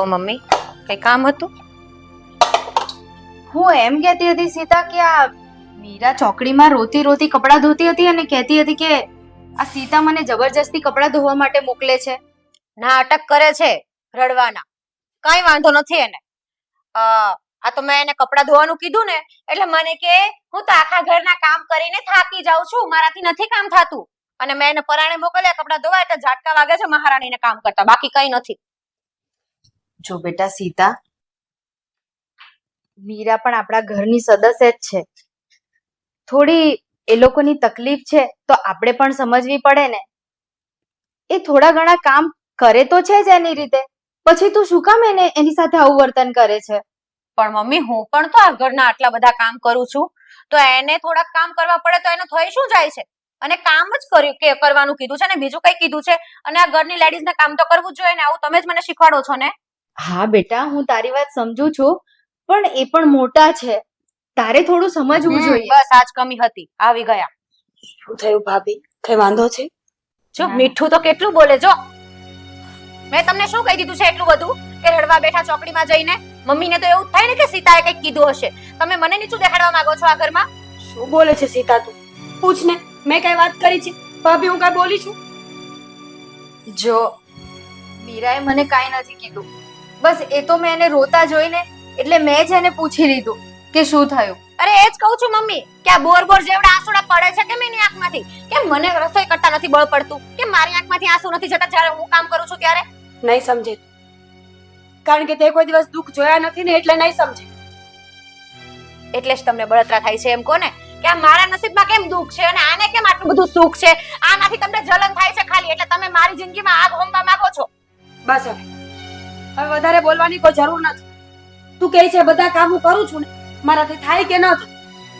આવો મમ્મી. કઈ કામ હતું? હું એમ કહેતી હતી સીતા કે આ મીરા ચોકડીમાં રોતી રોતી કપડાં ધોતી હતી અને કહેતી હતી કે આ સીતા મને જબરજસ્તી કપડાં ધોવા માટે મોકલે છે. નાટક કરે છે રડવાના. કઈ વાંધો નથી એને. અ, આ તો મેં એને કપડાં ધોવાનું કીધું ને એટલે મને કે હું તો આખા ઘરના કામ કરીને થાકી જાઉં છું મારાથી નથી કામ થતું. અને મેં એને પરાણે મોકલ્યા કપડાં ધોવા એટલે ઝાટકા વાગે છે મહારાણીને કામ કરતા. બાકી કઈ નથી. જો બેટા સીતા, મીરા પણ આપણા ઘરની સદસ્ય જ છે. થોડી એ લોકોની તકલીફ છે તો આપણે પણ સમજવી પડે ને. એ થોડા ઘણા કામ કરે તો છે જ એની રીતે. પછી તું શું કામ એને એની સાથે આવું વર્તન કરે છે? પણ મમ્મી, હું પણ તો આ ઘરના આટલા બધા કામ કરું છું. તો એને થોડાક કામ કરવા પડે તો એનું થઈ શું જાય છે? અને કામ જ કર્યું કે કરવાનું કીધું છે ને, બીજું કઈ કીધું છે? અને આ ઘરની લેડીઝને કામ તો કરવું જ જોઈએ ને, આવું તમે જ મને શીખવાડો છો ને? હા બેટા હું તારી વાત સમજુ છું પણ એ પણ મોટા છે. તારે થોડું સમજવું જોઈએ. બસ આજ કમી હતી. આવી ગયા. શું થયું ભાભી? કઈ વાંધો છે? જો મીઠું તો કેટલું બોલે જો. મેં તમને શું કહી દીધું છે એટલું બધું? કે રડવા બેઠા ચોકડીમાં જઈને મમ્મીને તો એવું થાય ને કે સીતાએ કંઈક કીધું હશે. તમે મને નીચું દેખાડવા માંગો છો આ ઘરમાં? શું બોલે છે સીતા તું? પૂછ ને. મેં કઈ વાત કરી છે. ભાભી હું કઈ બોલી છું? જો મીરાએ મને કાંઈ નથી કીધું. બસ એ તો મેં એને રોતા જોઈને એટલે મેં જ એને પૂછી લીધું કે શું થયું. અરે એ જ કહું છું મમ્મી કે આ બોર બોર જેવડા આંસુડા પડે છે કે મેની આંખમાંથી? કે મને રસોઈ કરતા નથી બળ પડતું? કે મારી આંખમાંથી આંસુ નથી જતા જ્યારે હું કામ કરું છું ત્યારે? નહીં સમજે કારણ કે તે કોઈ દિવસ દુઃખ જોયા નથી ને એટલે નહીં સમજે. એટલે જ તમને બળતરા થાય છે એમ કોને? કે આ મારા નસીબમાં કેમ દુઃખ છે અને આને કેમ આટલું બધું સુખ છે? આનાથી તમને જલન થાય છે ખાલી એટલે તમે મારી જિંદગીમાં આગ હોમવા માંગો છો. બસ હવે. હવે વધારે બોલવાની કોઈ જરૂર નથી. તું કહે છે બધા કામ હું કરું છું ને મારાથી થાય કે ન થાય?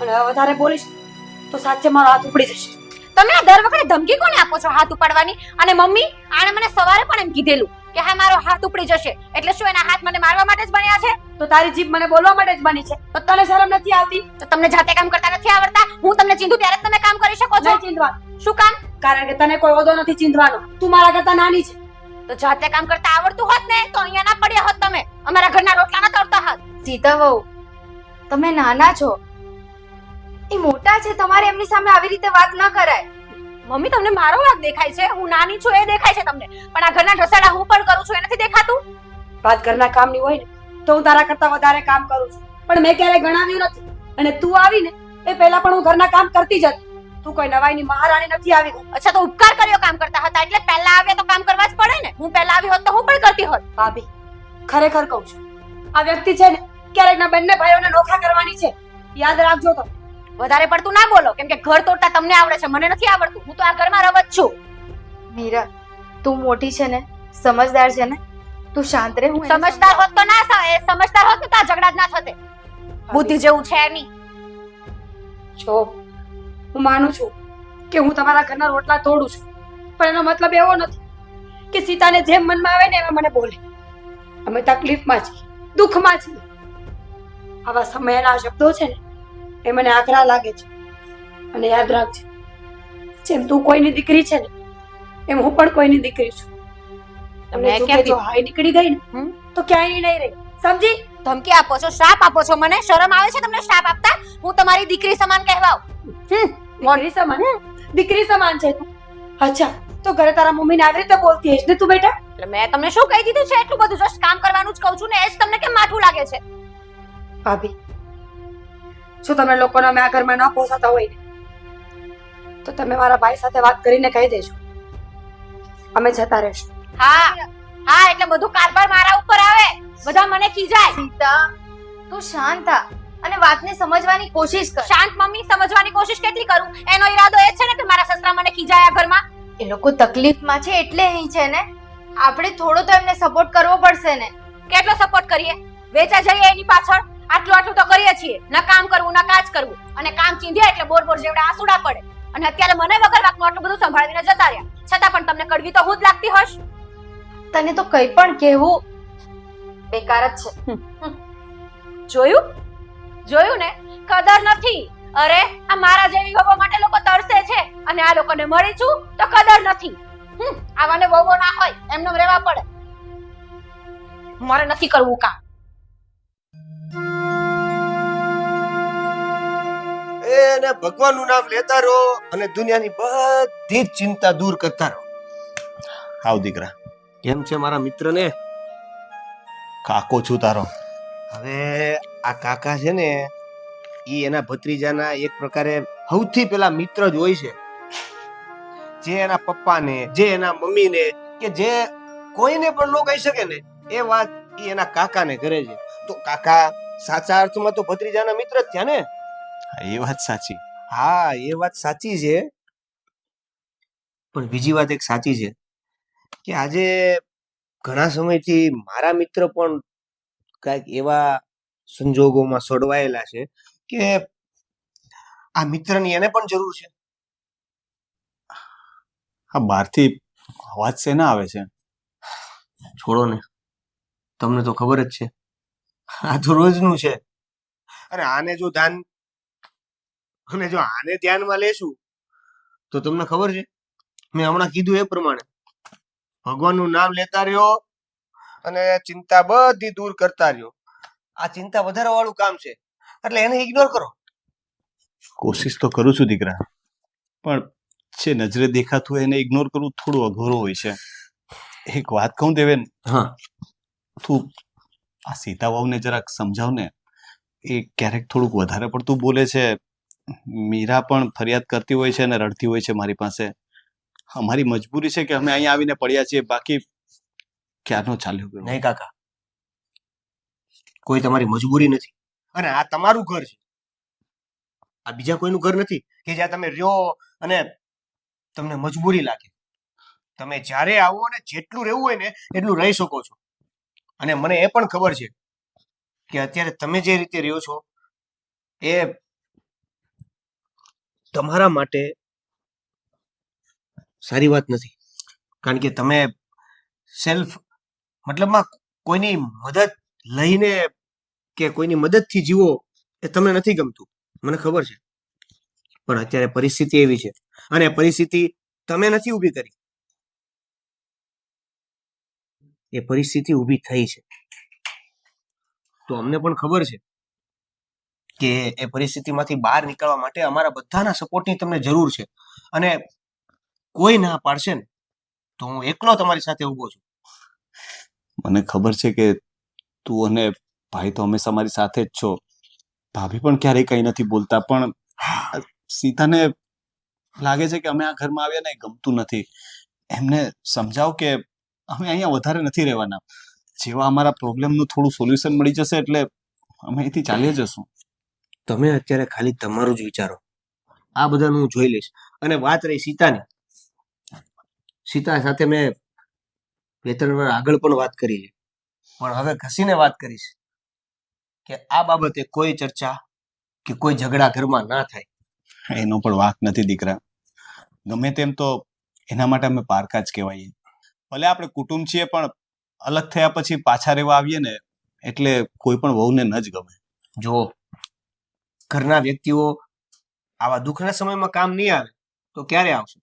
અને હવે વધારે બોલીશ તો સાચે મારો હાથ ઉપડી જશે. તમે આ દર વખતે ધમકી કોને આપો છો હાથ ઉપાડવાની? અને મમ્મી આણે મને સવારે પણ એમ કીધેલું કે હા મારો હાથ ઉપડી જશે. એટલે શું એના હાથ મને મારવા માટે જ બન્યા છે? તો તારી જીભ મને બોલવા માટે જ બની છે. તો તને શરમ નથી આવતી? તો તમને જાતે કામ કરતા નથી આવડતા? હું તમને ચીંધું ત્યારે તમે કામ કરી શકો છો? ચીંધવા શું કામ? કારણ કે તને કોઈ ઓદો નથી ચીંધવાનો. તું મારા કરતા નાની છે. તો જાતે કામ કરતા આવડતું હોત ને તો અહીંયા ના પડ્યા હોત તમે. અમારા ઘરના રોટલા ના તળતા હોત. સીતા વહુ તમે નાના છો. એ મોટા છે તમારે એમની સામે આવી રીતે વાત ન કરાય. મમ્મી તમને મારો વાગ દેખાય છે. હું નાની છું એ દેખાય છે તમને. પણ આ ઘરના ઢસાડા હું પણ કરું છું એ નથી દેખાતું? વાત ઘરના કામની હોય ને તો હું તારા કરતા વધારે કામ કરું છું. પણ મેં ક્યારેય ગણાવ્યું નથી. અને તું આવીને એ પહેલા પણ હું ઘરના કામ કરતી જ હતી. તું કોઈ નવાઈની મહારાણી નથી આવી. અચ્છા તો ઉપકાર કર્યો કામ કરતા હતા. એટલે પહેલા આવ્યા તો કામ કરવા જ પડે ને. હું પહેલા આવી હોત તો હું પણ કરતી હોત. ભાભી ખરેખર કહું છું આ વ્યક્તિ છે ને ક્યારેક ના બંને ભાઈઓને નોખા કરવાની છે. યાદ રાખજો તો. વધારે પડતું ના બોલો કેમ કે ઘર તોડતા તમને આવડે છે મને નથી આવડતું. હું તો આ ઘરમાં રમત છું. મીરા તું મોટી છે ને સમજદાર છે ને તું શાંત રહે હું સમજદાર હોત તો ના એ સમજદાર હોત તો આ ઝઘડા જ ના થતે. બુદ્ધિ જેવું છે નહીં. જો હું માનું છું કે હું તમારા ઘરના રોટલા તોડું છું. પણ એનો મતલબ એવો નથી કે સીતાને જેમ મનમાં આવે ને એમાં મને બોલે. અમે તકલીફમાં છીએ દુઃખમાં છીએ. આવા સમયના શબ્દો છે ને એ મને આકરા લાગે છે અને યાદ રાખજે જેમ તું કોઈની દીકરી છે ને એમ હું પણ કોઈની દીકરી છું. તમને જો હાઈ નીકળી ગઈ ને તો ક્યાંય નહીં રહી. સમજી? ધમકી આપો છો શ્રાપ આપો છો મને? શરમ આવે છે તમને શ્રાપ આપતા? હું તમારી દીકરી સમાન કહેવાઉં. હમ? દીકરી સમાન. દીકરી સમાન છે તું. અચ્છા તો ઘરે તારા મમ્મીને આવી રીતે બોલતી હશ ને તું બેટા? એટલે મેં તમને શું કહી દીધું છે? એટલું બધું જસ્ટ કામ કરવાનું જ કહું છું ને એ જ તમને કેમ માઠું લાગે છે? ભાભી શું તમે લોકોને અમે આ ઘરમાં ન પોસાતા હોય ને તો તમે મારા ભાઈ સાથે વાત કરીને કહી દેજો. અમે જતા રહેશું. હા હા એટલે બધું કારભાર મારા ઉપર આવે. બધા મને ખીજાય. સીતા તું શાંત થા. અને વાતને સમજવાની કોશિશ કર. શાંત મમ્મી સમજવાની કોશિશ કેટલી કરું? એનો ઈરાદો એ છે ને કે મારા સસરા મને ખીજાયા ઘરમાં? એ લોકો તકલીફમાં છે એટલે અહીં છે ને? આપણે થોડો તો એમને સપોર્ટ કરવો પડશે ને. કેટલો સપોર્ટ કરીએ? વેચા જઈએ એની પાછળ? આટલું આટલું તો કરીએ છીએ. ન કામ કરવું ન કાજ કરવું. અને કામ ચીંધ્યા એટલે બોર બોર જેવડા આસુડા પડે. અને અત્યારે મને વગર વાતનું આટલું બધું સંભાળીને જતા રહ્યા. છતાં પણ તમને કડવી તો હું જ લાગતી હોશ તને તો કંઈ પણ કહેવું બેકાર જ છે. જોયું? જોયું ને? કદર નથી. અરે આ મારા જેવી વહુ માટે લોકો તરસે છે. અને આ લોકોને મળી છું તો કદર નથી. હમ, આવાને વહુ ના હોય એમને રહેવા પડે. મારે નથી કરવું કામ. એને ભગવાનનું નામ લેતા રહો અને દુનિયાની બધી ચિંતા દૂર કરતા રહો. આવ દીકરા. કેમ છે મારા મિત્રને? કાકો છું તારો. હવે આ કાકા છે ને એ એના ભત્રીજાના એક પ્રકારે સૌથી પેલા મિત્ર જ હોય છે. જે એના પપ્પાને જે એના મમ્મીને કે જે કોઈને પણ ન કહી શકે ને એ વાત એ એના કાકાને કરે છે. તો કાકા સાચા અર્થમાં તો ભત્રીજાના મિત્ર જ થયા ને? એ વાત સાચી. હા એ વાત સાચી છે. પણ બીજી વાત એક સાચી છે કે આજે ઘણા સમયથી મારા મિત્ર પણ કાંઈક એવા સંજોગોમાં સડવાયેલા છે કે આ મિત્રની એને પણ જરૂર છે? આ બહારથી અવાજ શેના આવે છે? છોડો ને. તમને તો ખબર જ છે. આ તો રોજનું છે. અને આને જો ધ્યાન અને જો આને ધ્યાનમાં લેશું તો તમને ખબર છે? મેં હમણાં કીધું એ પ્રમાણે. ભગવાનનું નામ લેતા રહ્યો અને ચિંતા બધી દૂર કરતા રહ્યો. આ ચિંતા વધારવા વાળું કામ છે. એટલે એને ઇગ્નોર કરો. કોશિશ તો કરું છું દીકરા. પણ જે નજરે દેખાતું હોય એને ઇગ્નોર કરવું થોડું અઘરું હોય છે. એક વાત કહું દેવેન? હા. તું આ સીતાબાઉને જરાક સમજાવ ને. એ ક્યારેક થોડુંક વધારે પડતું બોલે છે. મીરા પણ ફરિયાદ કરતી હોય છે અને રડતી હોય છે મારી પાસે. અમારી મજબૂરી છે કે અમે અહીંયા આવીને પડ્યા છીએ. બાકી ક્યારનો ચાલ્યો ગયો? નહીં કાકા. કોઈ તમારી મજબૂરી નથી. અને આ તમારું ઘર છે. આ બીજા કોઈનું ઘર નથી કે જ્યાં તમે રહ્યો અને તમને મજબૂરી લાગે. તમે જ્યારે આવો ને જેટલું રહેવું હોય ને એટલું રહી શકો છો. અને મને એ પણ ખબર છે કે અત્યારે તમે જે રીતે રહ્યો છો એ તમારા માટે સારી વાત નથી. કારણ કે તમે સેલ્ફ મતલબમાં કોઈની મદદ લઈને કે કોઈની મદદથી જીવો એ તમને નથી ગમતું. મને ખબર છે. પણ અત્યારે પરિસ્થિતિ એવી છે. અને પરિસ્થિતિ તમે નથી ઊભી કરી. એ પરિસ્થિતિ ઊભી થઈ છે. તો અમને પણ ખબર છે કે એ પરિસ્થિતિમાંથી બહાર નીકળવા માટે અમારા બધાના સપોર્ટની તમને જરૂર છે. અને કોઈ ના પાડશે ને તો હું એકલો તમારી સાથે ઊભો છું. મને ખબર છે કે તું અને ભાઈ તો હંમેશા મારી સાથે જ છો. ભાભી પણ ક્યારેય કંઈ નથી બોલતા, પણ સીતાને લાગે છે કે અમે આ ઘરમાં આવ્યા ને ગમતું નથી. એમને સમજાવો કે અમે અહીંયા વધારે નથી રહેવાના. જેવા અમારા પ્રોબ્લેમનું થોડું સોલ્યુશન મળી જશે એટલે અમે અહીંથી ચાલી જશું. તમે અત્યારે ખાલી તમારું જ વિચારો. આ બધાનું હું જોઈ લઈશ. અને વાત રહી સીતાની. સીતા સાથે મેં બે ત્રણ વાર આગળ પણ વાત કરી છે પણ હવે ઘસીને વાત કરીશ કે આ બાબતે કોઈ ચર્ચા કે કોઈ ઝઘડા ઘરમાં ના થાય. એનો પણ વાંક નથી દીકરા. ગમે તેમ તો એના માટે અમે પારકા જ કહેવાઈએ. ભલે આપણે કુટુંબ છીએ પણ અલગ થયા પછી પાછા રહેવા આવીએ ને એટલે કોઈ પણ વહુને ન જ ગમે. જો ઘરના વ્યક્તિઓ આવા દુઃખના સમયમાં કામ નહીં આવે તો ક્યારે આવશે?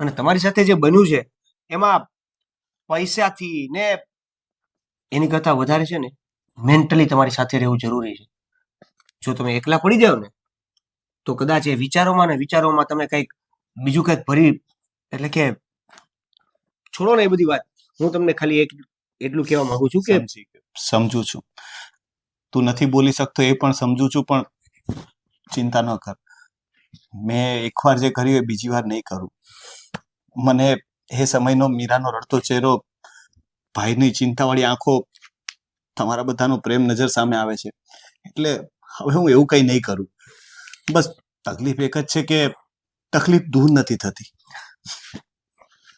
અને તમારી સાથે જે બન્યું છે એમાં પૈસાથી ને એની કરતાં વધારે છે ને મેન્ટલી તમારી સાથે રહેવું જરૂરી છે. જો તમે એકલા પડી જાઓ ને, તો કદાચ એ વિચારોમાં ને વિચારોમાં તમે કંઈક બીજું કંઈક ભરી, એટલે કે છોડો ને એ બધી વાત. હું તમને ખાલી એક, એટલું કહેવા માંગુ છું કે સમજી છું. તું નથી બોલી શકતો એ પણ સમજુ છું, પણ ચિંતા ન કર. મેં એકવાર જે કર્યું એ બીજી વાર નહીં કરું. મને એ સમયનો મીરાનો રડતો ચહેરો ભાઈની ચિંતાવાળી આંખો તમારા બધાનો પ્રેમ નજર સામે આવે છે. એટલે હવે હું એવું કંઈ નહીં કરું. બસ તકલીફ એક જ છે કે તકલીફ દૂર નથી થતી.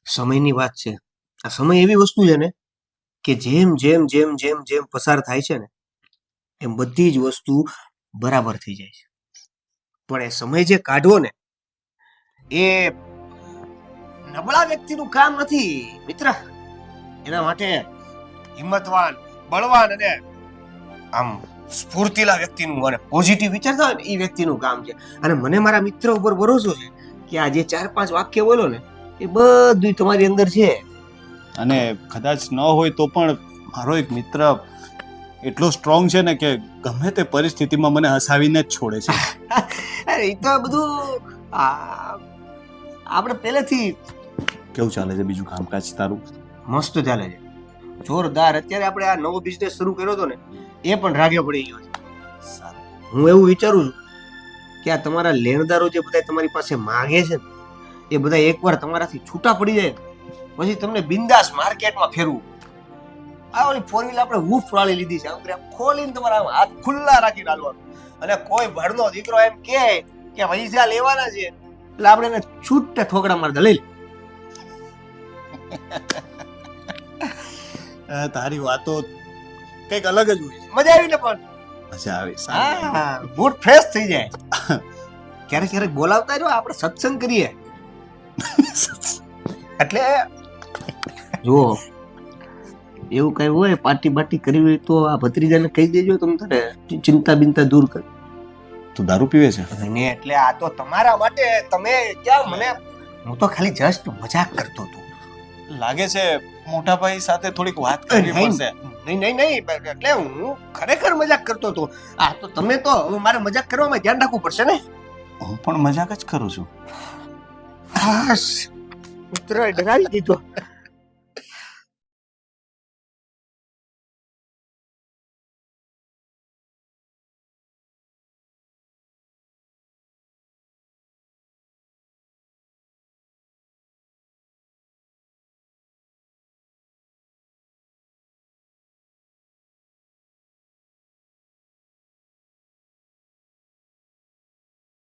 સમયની વાત છે. આ સમય એવી વસ્તુ છે ને કે જેમ જેમ જેમ જેમ જેમ પસાર થાય છે ને, એમ બધી જ વસ્તુ બરાબર થઈ જાય છે. પણ એ સમય જે કાઢવો ને, એ નબળા વ્યક્તિનું કામ નથી, મિત્ર. એના માટે હિંમતવાન બળવાન અને આમ સ્ફૂર્તિલા વ્યક્તિનું અને પોઝિટિવ વિચારતા હોય ને એ વ્યક્તિનું કામ છે. અને મને મારા મિત્ર ઉપર ભરોસો છે કે આ જે ચાર પાંચ વાક્ય બોલો ને એ બધું તમારી અંદર છે. અને કદાચ ન હોય તો પણ મારો એક મિત્ર એટલો સ્ટ્રોંગ છે ને કે ગમે તે પરિસ્થિતિમાં મને હસાવીને જ છોડે છે. અરે એ તો બધું આપણે પહેલેથી કેવું ચાલે છે બીજું કામકાજ તારું? મસ્ત ચાલે છે. જોરદાર. અત્યારે આપણે આ નવો બિઝનેસ શરૂ કર્યો હતો ને, એ પણ રાગે પડી ગયો છે. હું એવું વિચારું છું કે આ તમારા લેણદારો જે બધા તમારી પાસે માગે છે ને, એ બધા એકવાર તમારાથી છૂટા પડી જાય. પછી તમને બિંદાસ માર્કેટમાં ફેરવું. આ ઓલી ફોર વ્હીલ આપણે હૂફ વાળી લીધી છે. આમ ખોલીને તમારા હાથ ખુલ્લા રાખીને ડાલવાનું અને કોઈ ભરનો દીકરો એમ કહે કે પૈસા લેવાના છે, એટલે આપણે એને છૂટતા ઠોકડા મારતા. લઈ લે. તારી વાતો કંઈક અલગ જ હોય. છે મજા આવી ને પણ? મજા આવે સારી. હા મૂડ ફ્રેશ થઈ જાય. ક્યારેક ક્યારેક બોલાવતા જો આપણે સત્સંગ કરીએ. એટલે જુઓ એવું કઈ હોય પાર્ટી બાર્ટી કરવી હોય તો આ ભત્રીજાને કહી દેજો તમે તને ચિંતા બિંતા દૂર કર. તું દારૂ પીવે છે? નહીં એટલે આ તો તમારા માટે તમે ક્યાં મને હું તો ખાલી જસ્ટ મજાક કરતો હતો. લાગે છે મોટા ભાઈ સાથે થોડીક વાત કરવી. પડશે. નહીં નહીં નહીં. એટલે હું ખરેખર મજાક કરતો હતો. આ તો તમે તો હવે મારે મજાક કરવામાં ધ્યાન રાખવું પડશે ને? હું પણ મજાક જ કરું છું. હાશ. મિત્ર ડરાવી દીધો.